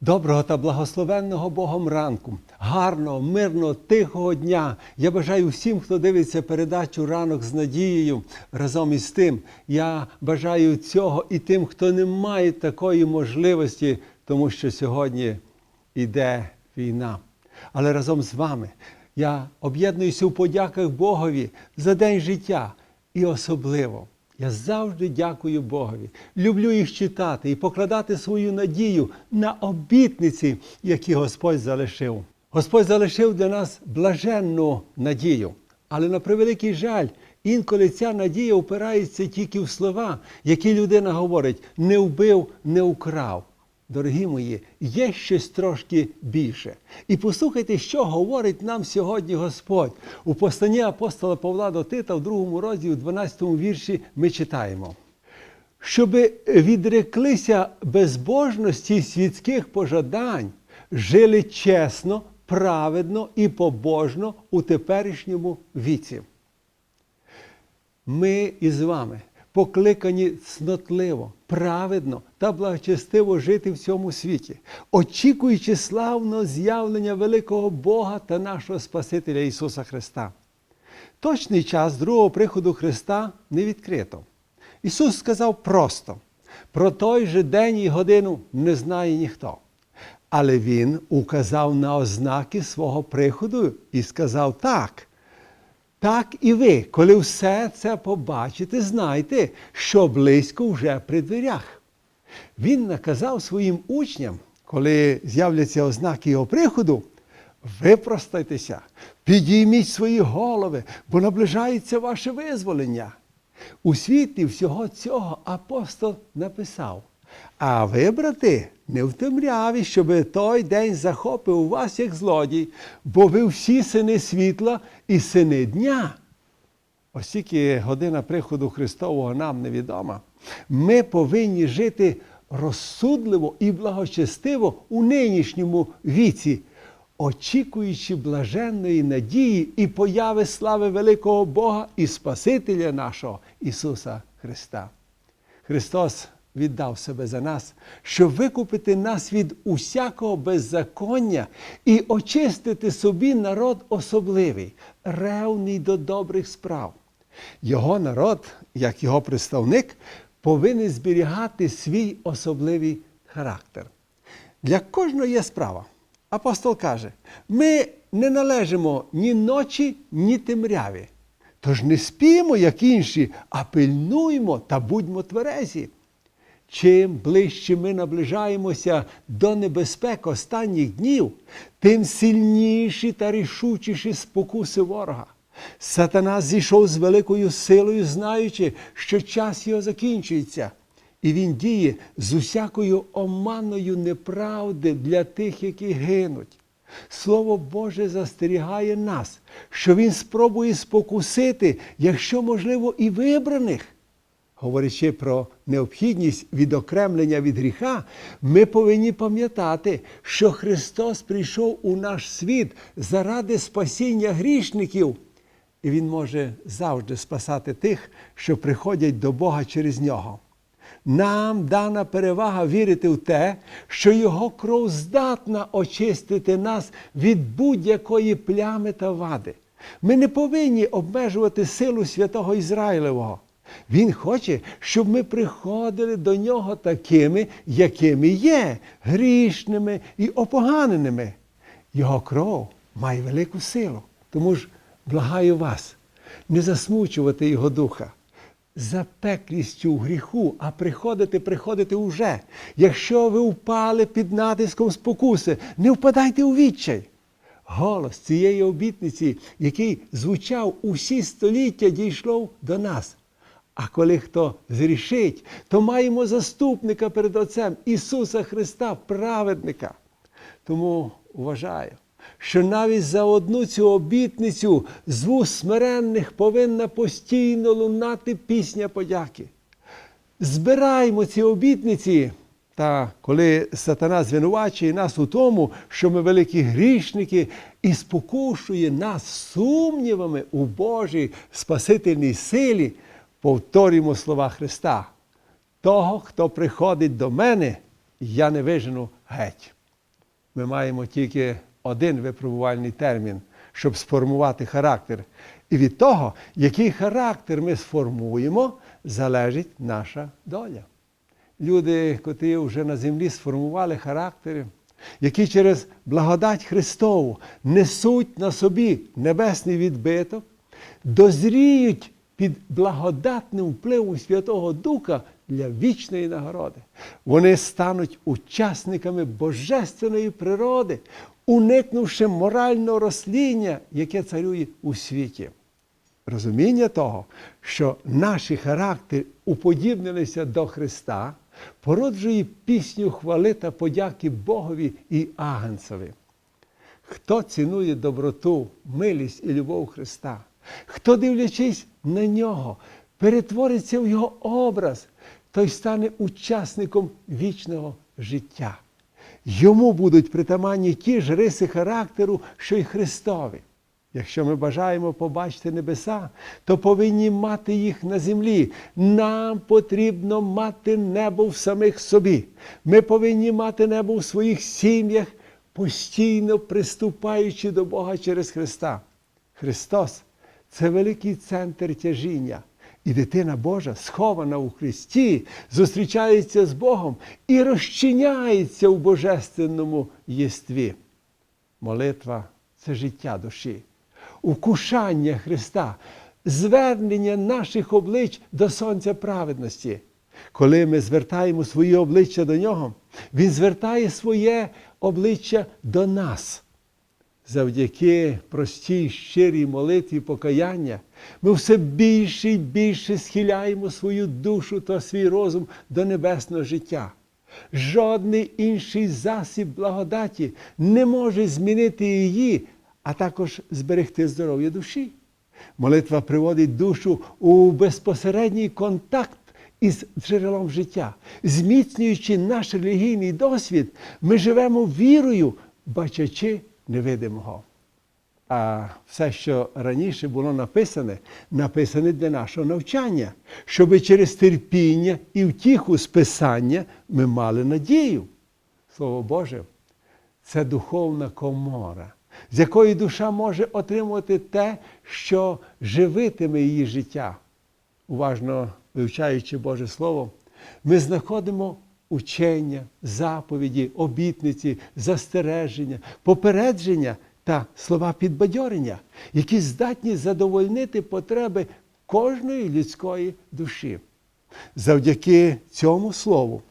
Доброго та благословенного Богом ранку, гарного, мирного, тихого дня. Я бажаю всім, хто дивиться передачу ранок з надією. Разом із тим, я бажаю цього і тим, хто не має такої можливості, тому що сьогодні йде війна. Але разом з вами я об'єднуюся у подяках Богові за день життя і особливо. Я завжди дякую Богові. Люблю їх читати і покладати свою надію на обітниці, які Господь залишив. Господь залишив для нас блаженну надію. Але на превеликий жаль, інколи ця надія опирається тільки в слова, які людина говорить: не вбив, не украв. Дорогі мої, є щось трошки більше. І послухайте, що говорить нам сьогодні Господь. У посланні апостола Павла до Тита в другому розділі, у 12 вірші, ми читаємо. Щоби відреклися безбожності світських пожадань, жили чесно, праведно і побожно у теперішньому віці. Ми із вами покликані цнотливо, праведно та благочестиво жити в цьому світі, очікуючи славного з'явлення великого Бога та нашого Спасителя Ісуса Христа. Точний час другого приходу Христа не відкрито. Ісус сказав просто: про той же день і годину не знає ніхто. Але Він указав на ознаки свого приходу і сказав так. Так і ви, коли все це побачите, знайте, що близько вже при дверях. Він наказав своїм учням, коли з'являться ознаки його приходу, випростайтеся, підійміть свої голови, бо наближається ваше визволення. У світлі всього цього апостол написав. А ви, брати, не в темряві, щоб той день захопив вас як злодій, бо ви всі сини світла і сини дня. Оскільки година приходу Христового нам невідома, ми повинні жити розсудливо і благочестиво у нинішньому віці, очікуючи блаженної надії і появи слави великого Бога і Спасителя нашого Ісуса Христа. Христос віддав себе за нас, щоб викупити нас від усякого беззаконня і очистити собі народ особливий, ревний до добрих справ. Його народ, як його представник, повинен зберігати свій особливий характер. Для кожного є справа. Апостол каже: ми не належимо ні ночі, ні темряві. Тож не спімо, як інші, а пильнуймо та будьмо тверезі. Чим ближче ми наближаємося до небезпек останніх днів, тим сильніші та рішучіші спокуси ворога. Сатана зійшов з великою силою, знаючи, що час його закінчується, і він діє з усякою оманою неправди для тих, які гинуть. Слово Боже застерігає нас, що Він спробує спокусити, якщо можливо, і вибраних. Говорячи про необхідність відокремлення від гріха, ми повинні пам'ятати, що Христос прийшов у наш світ заради спасіння грішників, і Він може завжди спасати тих, що приходять до Бога через нього. Нам дана перевага вірити в те, що Його кров здатна очистити нас від будь-якої плями та вади. Ми не повинні обмежувати силу святого Ізраїлевого. Він хоче, щоб ми приходили до нього такими, якими є, грішними і опоганеними. Його кров має велику силу. Тому ж благаю вас не засмучувати Його духа запеклістю в гріху, а приходити, приходити уже. Якщо ви впали під натиском спокуси, не впадайте у відчай. Голос цієї обітниці, який звучав усі століття, дійшов до нас. А коли хто зрішить, то маємо заступника перед Отцем Ісуса Христа, праведника. Тому вважаю, що навіть за одну цю обітницю з вуст смиренних повинна постійно лунати пісня подяки. Збираємо ці обітниці. Та коли сатана звинувачує нас у тому, що ми великі грішники, і спокушує нас сумнівами у Божій Спасительній силі, повторюємо слова Христа. Того, хто приходить до мене, я не вижену геть. ми маємо тільки один випробувальний термін, щоб сформувати характер. І від того, який характер ми сформуємо, залежить наша доля. Люди, котрі вже на землі сформували характери, які через благодать Христову несуть на собі небесний відбиток, дозріють під благодатним впливом Святого Духа для вічної нагороди. Вони стануть учасниками божественної природи, уникнувши морального розсління, яке царює у світі. Розуміння того, що наші характери уподібнилися до Христа, породжує пісню хвали та подяки Богові і Агнцеві. Хто цінує доброту, милість і любов Христа, хто, дивлячись на нього, перетвориться в його образ, той стане учасником вічного життя. Йому будуть притаманні ті ж риси характеру, що й Христові. Якщо ми бажаємо побачити небеса, то повинні мати їх на землі. Нам потрібно мати небо в самих собі. Ми повинні мати небо в своїх сім'ях, постійно приступаючи до Бога через Христа. Христос це великий центр тяжіння. І дитина Божа, схована у Христі, зустрічається з Богом і розчиняється у божественному єстві. Молитва це життя душі, укушання Христа, звернення наших облич до Сонця праведності. Коли ми звертаємо свої обличчя до Нього, Він звертає своє обличчя до нас. Завдяки простій щирій молитві покаяння ми все більше і більше схиляємо свою душу та свій розум до небесного життя. Жодний інший засіб благодаті не може змінити її, а також зберегти здоров'я душі. Молитва приводить душу у безпосередній контакт із джерелом життя. Зміцнюючи наш релігійний досвід, ми живемо вірою, бачачи невидимого. А все, що раніше було написане, написане для нашого навчання, щоб через терпіння і втіху з Писання ми мали надію. Слово Боже, це духовна комора, з якої душа може отримувати те, що живитиме її життя. Уважно вивчаючи Боже Слово, ми знаходимо учення, заповіді, обітниці, застереження, попередження та слова підбадьорення, які здатні задовольнити потреби кожної людської душі. Завдяки цьому слову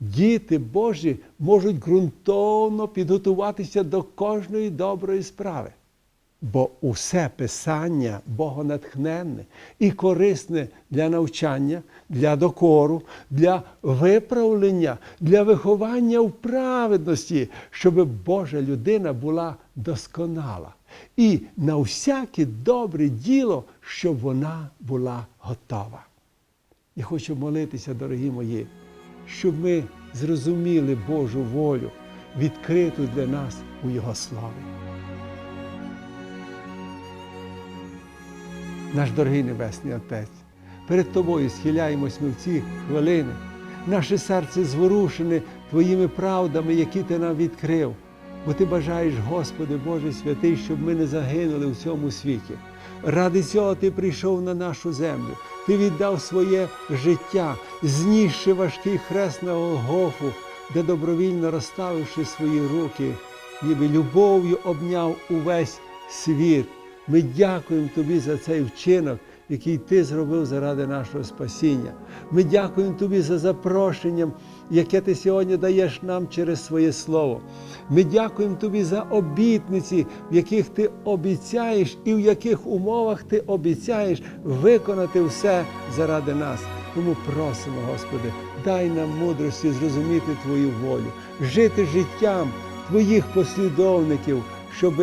діти Божі можуть ґрунтовно підготуватися до кожної доброї справи. Бо усе писання богонатхненне і корисне для навчання, для докору, для виправлення, для виховання в праведності, щоб Божа людина була досконала. І на всяке добре діло, щоб вона була готова. Я хочу молитися, дорогі мої, щоб ми зрозуміли Божу волю, відкриту для нас у Його слові. Наш дорогий Небесний Отець, перед Тобою схиляємось ми в ці хвилини. Наше серце зворушене Твоїми правдами, які Ти нам відкрив. Бо Ти бажаєш, Господи Боже святий, щоб ми не загинули в цьому світі. Ради цього Ти прийшов на нашу землю, Ти віддав своє життя, знісши важкий хрест на Голгофу, де добровільно розставивши свої руки, ніби любов'ю обняв увесь світ. Ми дякуємо Тобі за цей вчинок, який Ти зробив заради нашого спасіння. Ми дякуємо Тобі за запрошенням, яке Ти сьогодні даєш нам через своє Слово. Ми дякуємо Тобі за обітниці, в яких Ти обіцяєш і в яких умовах Ти обіцяєш виконати все заради нас. Тому просимо, Господи, дай нам мудрості зрозуміти Твою волю, жити життям Твоїх послідовників щоб,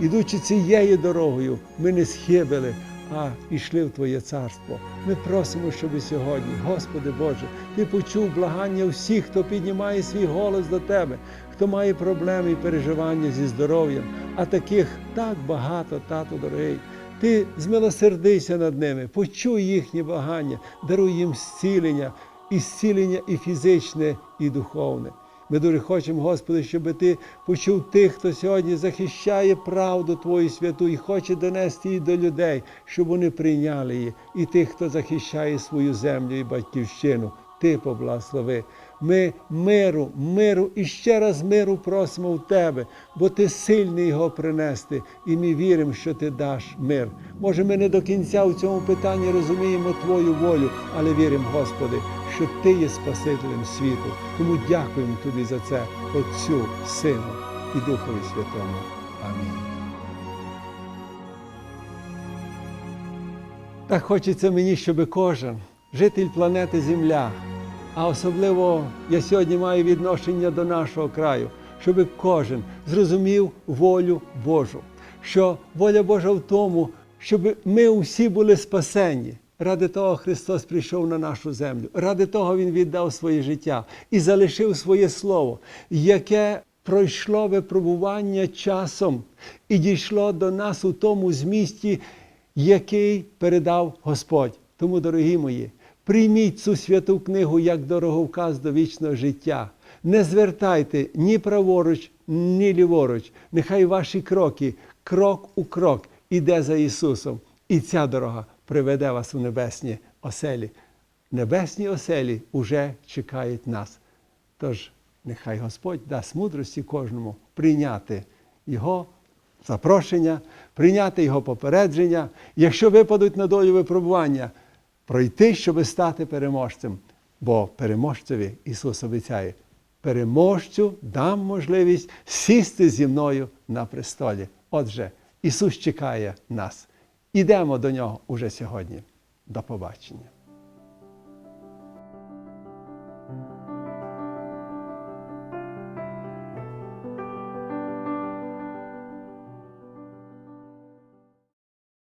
ідучи цією дорогою, ми не схибили, а йшли в Твоє царство. Ми просимо, щоб сьогодні, Господи Боже, Ти почув благання всіх, хто піднімає свій голос до Тебе, хто має проблеми і переживання зі здоров'ям, а таких так багато, тато дорогий. Ти змилосердися над ними, почуй їхні благання, даруй їм зцілення, і зцілення і фізичне, і духовне. Ми дуже хочемо, Господи, щоб Ти почув тих, хто сьогодні захищає правду Твою святу і хоче донести її до людей, щоб вони прийняли її, і тих, хто захищає свою землю і батьківщину. Ти поблагослови. Ми миру, миру і ще раз миру просимо в Тебе, бо Ти сильний його принести, і ми віримо, що Ти даш мир. Може, ми не до кінця в цьому питанні розуміємо Твою волю, але віримо, Господи, що Ти є Спасителем світу. Тому дякуємо Тобі за це, Отцю, Сину і Духові Святому. Амінь. Так хочеться мені, щоб кожен житель планети Земля, а особливо я сьогодні маю відношення до нашого краю, щоб кожен зрозумів волю Божу, що воля Божа в тому, щоб ми усі були спасені. Ради того Христос прийшов на нашу землю. Ради того Він віддав своє життя і залишив своє слово, яке пройшло випробування часом і дійшло до нас у тому змісті, який передав Господь. Тому, дорогі мої, прийміть цю святу книгу як дороговказ до вічного життя. Не звертайте ні праворуч, ні ліворуч. Нехай ваші кроки, крок у крок, іде за Ісусом. І ця дорога приведе вас у небесні оселі. Небесні оселі уже чекають нас. Тож нехай Господь дасть мудрості кожному прийняти Його запрошення, прийняти Його попередження, якщо випадуть на долю випробування, пройти, щоб стати переможцем. Бо переможцеві Ісус обіцяє, переможцю дам можливість сісти зі мною на престолі. Отже, Ісус чекає нас. Ідемо до Нього уже сьогодні. До побачення.